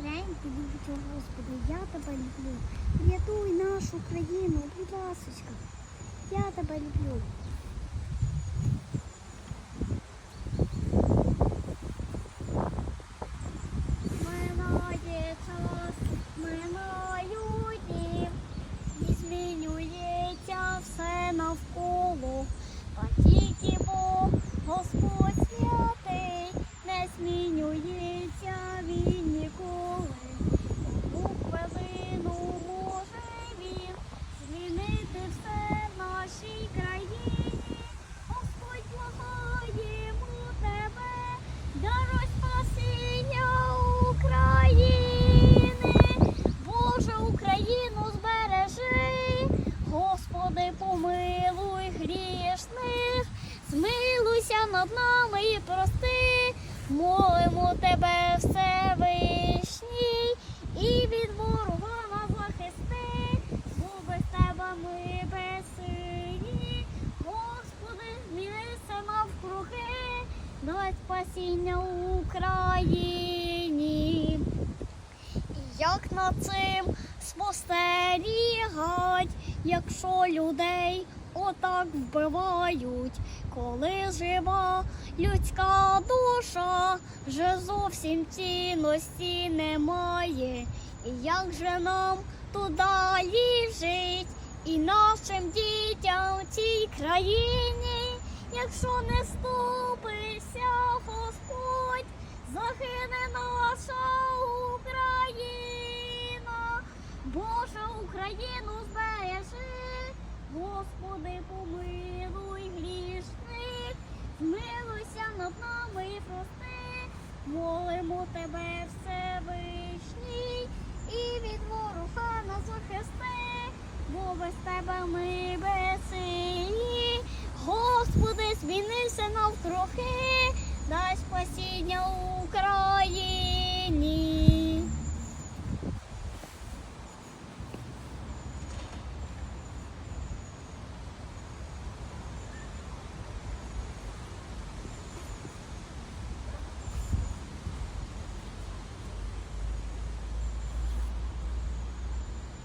тебе люблю, Господи, я тебе люблю. Врятуй нашу країну, будь ласочка. Я тебе люблю. Змінюється все навколо. Змилуйся над нами і прости, молимо тебе Всевишній, і від ворога нас захисти, бо без тебе ми безсильні. Господи, змінися навкруги, дай спасіння Україні. І Як над цим спостерігать, якщо людей отак вбивають, коли жива людська душа. Вже зовсім цінності немає. І як же нам далі жить і нашим дітям в цій країні, якщо не ступися, Господь, загине наша молимо тебе Всевишній, і від ворога нас захисти, бо без тебе ми безсилі. Господи, змінися навкруги, дай спасіння Україні.